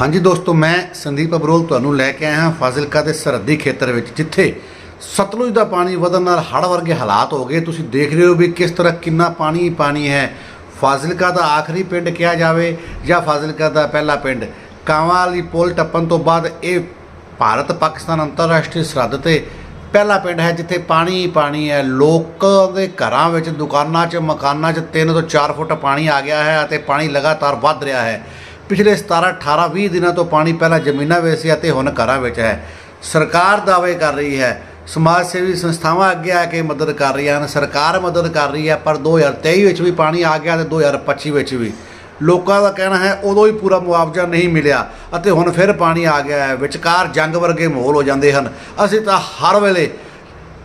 ਹਾਂਜੀ ਦੋਸਤੋ, ਮੈਂ ਸੰਦੀਪ ਅਬਰੋਲ ਤੁਹਾਨੂੰ ਲੈ ਕੇ ਆਇਆ ਹਾਂ ਫਾਜ਼ਿਲਕਾ ਦੇ ਸਰਹੱਦੀ ਖੇਤਰ ਵਿੱਚ, ਜਿੱਥੇ ਸਤਲੁਜ ਦਾ ਪਾਣੀ ਵਧਣ ਨਾਲ ਹੜ੍ਹ ਵਰਗੇ ਹਾਲਾਤ ਹੋ ਗਏ। ਤੁਸੀਂ ਦੇਖ ਰਹੇ ਹੋ ਵੀ ਕਿਸ ਤਰ੍ਹਾਂ ਕਿੰਨਾ ਪਾਣੀ ਹੀ ਪਾਣੀ ਹੈ। ਫਾਜ਼ਿਲਕਾ ਦਾ ਆਖਰੀ ਪਿੰਡ ਕਿਹਾ ਜਾਵੇ ਜਾਂ ਫਾਜ਼ਿਲਕਾ ਦਾ ਪਹਿਲਾ ਪਿੰਡ? ਕਾਂਵਾਂ ਵਾਲੀ ਪੁਲ ਟੱਪਣ ਤੋਂ ਬਾਅਦ ਇਹ ਭਾਰਤ, ਪਾਕਿਸਤਾਨ ਅੰਤਰਰਾਸ਼ਟਰੀ ਸਰਹੱਦ ਤੇ ਪਹਿਲਾ ਪਿੰਡ ਹੈ, ਜਿੱਥੇ ਪਾਣੀ ਹੀ ਪਾਣੀ ਹੈ। ਲੋਕਾਂ ਦੇ ਘਰਾਂ ਵਿੱਚ, ਦੁਕਾਨਾਂ 'ਚ, ਮਕਾਨਾਂ 'ਚ 3 ਤੋਂ 4 ਫੁੱਟ ਪਾਣੀ ਆ ਗਿਆ ਹੈ ਅਤੇ ਪਾਣੀ ਲਗਾਤਾਰ ਵੱਧ ਰਿਹਾ ਹੈ। ਪਿਛਲੇ 17 18 20 ਦਿਨਾਂ ਤੋਂ ਪਾਣੀ ਪਹਿਲਾਂ ਜ਼ਮੀਨਾਂ ਵਿੱਚ ਸੀ ਅਤੇ ਹੁਣ ਘਰਾਂ ਵਿੱਚ ਹੈ। ਸਰਕਾਰ ਦਾਅਵੇ ਕਰ ਰਹੀ ਹੈ। ਸਮਾਜ ਸੇਵੀ ਸੰਸਥਾਵਾਂ ਅੱਗੇ ਆ ਕੇ ਮਦਦ ਕਰ ਰਹੀਆਂ ਹਨ। ਸਰਕਾਰ ਮਦਦ ਕਰ ਰਹੀ ਹੈ, ਪਰ 2023 ਵਿੱਚ ਵੀ ਪਾਣੀ ਆ ਗਿਆ ਤੇ 2025 ਵਿੱਚ ਵੀ। ਲੋਕਾਂ ਦਾ ਕਹਿਣਾ ਹੈ, ਉਦੋਂ ਹੀ ਪੂਰਾ ਮੁਆਵਜ਼ਾ ਨਹੀਂ ਮਿਲਿਆ ਅਤੇ ਹੁਣ ਫਿਰ ਪਾਣੀ ਆ ਗਿਆ ਹੈ। ਵਿਚਕਾਰ ਜੰਗ ਵਰਗੇ ਮਾਹੌਲ ਹੋ ਜਾਂਦੇ ਹਨ। ਅਸੀਂ ਤਾਂ ਹਰ ਵੇਲੇ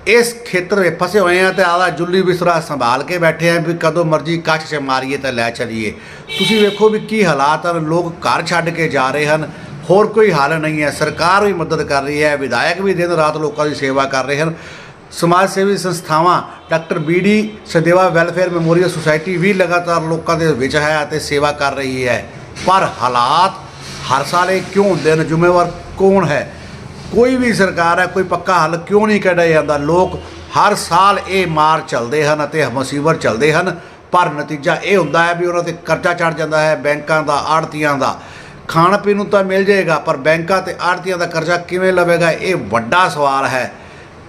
ਇਸ ਖੇਤਰ ਵਿੱਚ ਫਸੇ ਹੋਏ ਆ ਤੇ ਆਲਾ ਜੁੱਲੀ ਬਿਸਰਾ ਸੰਭਾਲ ਕੇ ਬੈਠੇ ਆ ਵੀ ਕਦੋਂ ਮਰਜ਼ੀ ਕੱਛ ਚ ਮਾਰੀਏ ਤਾਂ ਲੈ ਚਲੀਏ। ਤੁਸੀਂ ਵੇਖੋ ਵੀ ਕੀ ਹਾਲਾਤ ਹਨ ਲੋਕ ਘਰ ਛੱਡ ਕੇ ਜਾ ਰਹੇ ਹਨ। ਹੋਰ ਕੋਈ ਹੱਲ ਨਹੀਂ ਹੈ। ਸਰਕਾਰ ਵੀ ਮਦਦ ਕਰ ਰਹੀ ਹੈ, ਵਿਧਾਇਕ ਵੀ ਦਿਨ ਰਾਤ ਲੋਕਾਂ ਦੀ ਸੇਵਾ ਕਰ ਰਹੇ ਹਨ। ਸਮਾਜ ਸੇਵੀ ਸੰਸਥਾਵਾਂ doctor BD Sadeva welfare memorial society ਵੀ ਲਗਾਤਾਰ ਲੋਕਾਂ ਦੇ ਵਿੱਚ ਹੈ ਅਤੇ ਸੇਵਾ ਕਰ ਰਹੀ ਹੈ। ਪਰ ਹਾਲਾਤ ਹਰ ਸਾਲ ਇਹ ਕਿਉਂ ਹੁੰਦੇ ਨੇ ਜ਼ਿੰਮੇਵਾਰ ਕੌਣ ਹੈ? ਕੋਈ ਵੀ ਸਰਕਾਰ ਹੈ, ਕੋਈ ਪੱਕਾ ਹੱਲ ਕਿਉਂ ਨਹੀਂ ਕੱਢਿਆ ਜਾਂਦਾ? ਲੋਕ ਹਰ ਸਾਲ ਇਹ ਮਾਰ ਚੱਲਦੇ ਹਨ ਅਤੇ ਮੁਸੀਬਤ ਚੱਲਦੇ ਹਨ, ਪਰ ਨਤੀਜਾ ਇਹ ਹੁੰਦਾ ਹੈ ਵੀ ਉਹਨਾਂ ਤੇ ਕਰਜ਼ਾ ਚੜ ਜਾਂਦਾ ਹੈ, ਬੈਂਕਾਂ ਦਾ ਆੜਤੀਆਂ ਦਾ। ਖਾਣ ਪੀਣ ਨੂੰ ਤਾਂ ਮਿਲ ਜਾਏਗਾ, ਪਰ ਬੈਂਕਾਂ ਤੇ ਆੜਤੀਆਂ ਦਾ ਕਰਜ਼ਾ ਕਿਵੇਂ ਲਵੇਗਾ? ਇਹ ਵੱਡਾ ਸਵਾਲ ਹੈ।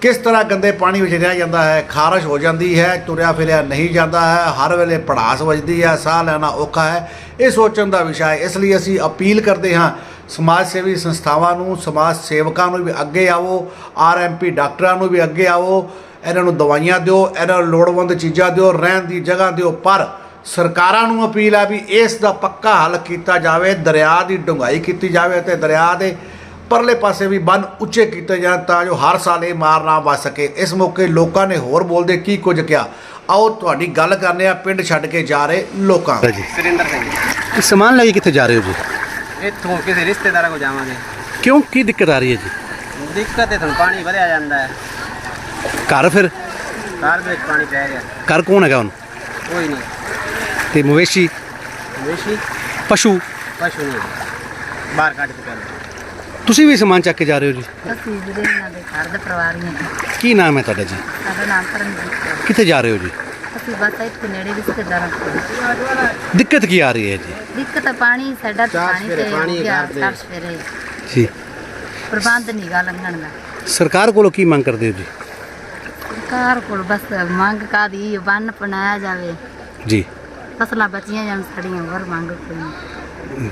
ਕਿਸ ਤਰ੍ਹਾਂ ਗੰਦੇ ਪਾਣੀ ਵਿੱਚ ਰਹਿ ਜਾਂਦਾ ਹੈ? ਖਾਰਸ਼ ਹੋ ਜਾਂਦੀ ਹੈ, ਤੁਰਿਆ ਫਿਰਿਆ ਨਹੀਂ ਜਾਂਦਾ ਹੈ, ਹਰ ਵੇਲੇ ਪੜਾਸ ਵੱਜਦੀ ਹੈ, ਸਾਹ ਲੈਣਾ ਔਖਾ ਹੈ। ਇਹ ਸੋਚਣ ਦਾ ਵਿਸ਼ਾ ਹੈ, ਇਸ ਲਈ ਅਸੀਂ ਅਪੀਲ ਕਰਦੇ ਹਾਂ ਸਮਾਜ ਸੇਵੀ ਸੰਸਥਾਵਾਂ ਨੂੰ ਸਮਾਜ ਸੇਵਕਾਂ ਨੂੰ ਵੀ ਅੱਗੇ ਆਵੋ ਆਰਐਮਪੀ ਡਾਕਟਰਾਂ ਨੂੰ ਵੀ ਅੱਗੇ ਆਵੋ ਇਹਨਾਂ ਨੂੰ ਦਵਾਈਆਂ ਦਿਓ ਇਹਨਾਂ ਨੂੰ ਲੋੜਵੰਦ ਚੀਜ਼ਾਂ ਦਿਓ ਰਹਿਣ ਦੀ ਜਗ੍ਹਾ ਦਿਓ ਪਰ ਸਰਕਾਰਾਂ ਨੂੰ ਅਪੀਲ ਹੈ ਵੀ ਇਸ ਦਾ ਪੱਕਾ ਹੱਲ ਕੀਤਾ ਜਾਵੇ ਦਰਿਆ ਦੀ ਡੁੰਗਾਈ ਕੀਤੀ ਜਾਵੇ ਤੇ ਦਰਿਆ ਦੇ ਪਰਲੇ ਪਾਸੇ ਵੀ ਬੰਨ ਉੱਚੇ ਕੀਤੇ ਜਾਣ ਤਾਂ ਜੋ ਹਰ ਸਾਲ ਇਹ ਮਾਰ ਨਾ ਵੱਜ ਸਕੇ। ਇਸ ਮੌਕੇ ਲੋਕਾਂ ਨੇ ਹੋਰ ਬੋਲਦੇ ਕੀ ਕੁਝ ਕਿਹਾ? ਆਓ ਤੁਹਾਡੀ ਗੱਲ ਕਰਨੇ ਆ ਪਿੰਡ ਛੱਡ ਕੇ ਜਾ ਰਹੇ ਲੋਕਾਂ ਸੁਰਿੰਦਰ ਸਿੰਘ ਸਮਾਨ ਲੈ ਕੇ ਕਿੱਥੇ ਜਾ ਰਹੇ ਹੋ ਜੀ? ਇੱਥੋਂ ਕਿਸੇ ਰਿਸ਼ਤੇਦਾਰਾਂ ਕੋ ਜਾਵਾਂਗੇ। ਕਿਉਂ? ਕੀ ਦਿੱਕਤ ਆ ਰਹੀ ਹੈ ਜੀ? ਦਿੱਕਤ ਹੈ ਤੁਹਾਨੂੰ ਪਾਣੀ ਵਧਿਆ ਜਾਂਦਾ ਹੈ। ਘਰ ਫਿਰ? ਘਰ ਦੇ ਵਿੱਚ ਪਾਣੀ ਪੈ ਗਿਆ। ਘਰ ਕੌਣ ਹੈਗਾ ਹੁਣ? ਕੋਈ ਨਹੀਂ। ਤੇ ਮਵੇਸ਼ੀ? ਵੇਸ਼ੀ ਪਸ਼ੂ? ਪਸ਼ੂ ਨਹੀਂ। ਬਾਹਰ ਕੱਢ ਕੇ ਕਰ ਤੁਸੀਂ ਵੀ ਸਮਾਨ ਚੱਕ ਕੇ ਜਾ ਰਹੇ ਹੋ ਜੀ? ਅਸੀਂ ਜਿਹੜੇ ਇਹਨਾਂ ਦੇ ਘਰ ਦੇ ਪਰਿਵਾਰ ਨੇ ਕੀ ਨਾਮ ਹੈ ਤੁਹਾਡਾ ਜੀ? ਸਾਡਾ ਨਾਮ ਪਰਮਜੀਤ ਕੌਰ। ਕਿੱਥੇ ਜਾ ਰਹੇ ਹੋ ਜੀ? ਅਸੀਂ ਬਸ ਇੱਥੇ ਨੇੜੇ ਰਿਸ਼ਤੇਦਾਰਾਂ ਕੋਲ। ਦਿੱਕਤ ਕੀ ਆ ਰਹੀ ਹੈ ਜੀ? ਦਿੱਕਤ ਹੈ ਪਾਣੀ ਸਾਡਾ ਚਾਰ ਪਾਣੀ ਸਵੇਰੇ ਤੇ ਪਾਣੀ ਗਿਆ ਘਰ ਦੇ। ਚਾਰ ਸਵੇਰੇ। ਜੀ। ਪ੍ਰਬੰਧ ਨਹੀਂ ਗਾ ਲੰਘਣ ਦਾ। ਸਰਕਾਰ ਕੋਲੋਂ ਕੀ ਮੰਗ ਕਰਦੇ ਹੋ ਜੀ? ਸਰਕਾਰ ਕੋਲ ਬਸ ਮੰਗ ਕਾਦੀ ਬੰਨ ਬਣਾਇਆ ਜਾਵੇ। ਜੀ। ਫਸਲਾਂ ਬਚੀਆਂ ਜਾਣ ਸਾਡੀਆਂ ਹੋਰ ਮੰਗ ਕੋਈ ਨਹੀਂ।